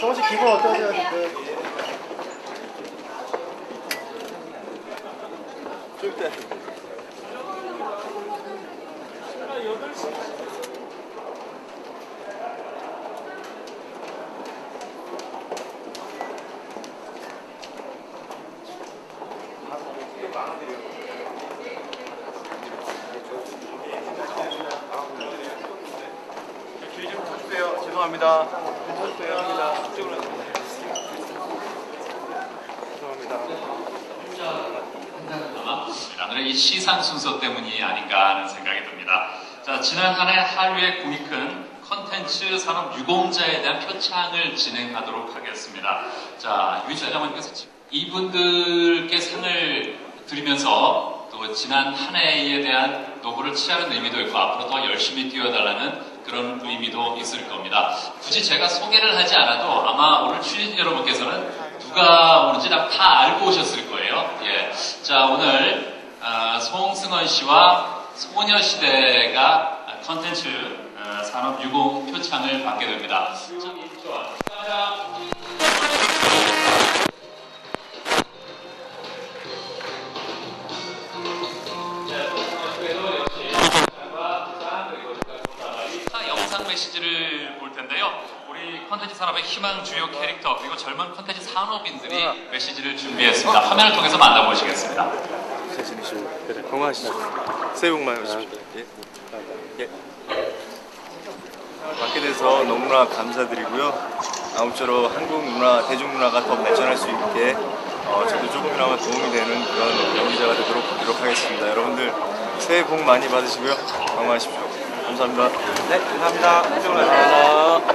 성훈 씨 기분 어떠세요 지금? 좀 이따. 길좀 쳐주세요. 죄송합니다. 쳐주세요. 이쪽으로. 죄송합니다. 오늘의 이 시상 순서 때문이 아닌가 하는 생각이 듭니다. 자, 지난 한 해 한류의 큰 컨텐츠 산업 유공자에 대한 표창을 진행하도록 하겠습니다. 자, 유희 차장님께서 이분들께 상을 드리면서 또 지난 한 해에 대한 노고를 치하는 의미도 있고 앞으로 더 열심히 뛰어달라는 그런 의미도 있을 겁니다. 굳이 제가 소개를 하지 않아도 아마 오늘 출연 여러분께서는 누가 오는지 다, 다 알고 오셨을 거예요. 예. 자, 오늘 아, 송승헌 씨와 소녀시대가 컨텐츠 어, 산업 유공 표창을 받게 됩니다. 좋 메시지를 볼 텐데요. 우리 컨텐츠 산업의 희망 주요 캐릭터 그리고 젊은 컨텐츠 산업인들이 메시지를 준비했습니다. 화면을 통해서 만나보시겠습니다. 건강하시죠. 새해 복 많이 받으십시오. 예. 예. 받게 돼서 너무나 감사드리고요. 아무쪼록 한국 문화, 대중 문화가 더 발전할 수 있게 어, 저도 조금이나마 도움이 되는 그런 연기자가 되도록 노력하겠습니다. 여러분들 새해 복 많이 받으시고요. 건강하십시오. 감사합니다. 네, 감사합니다. 감사합니다.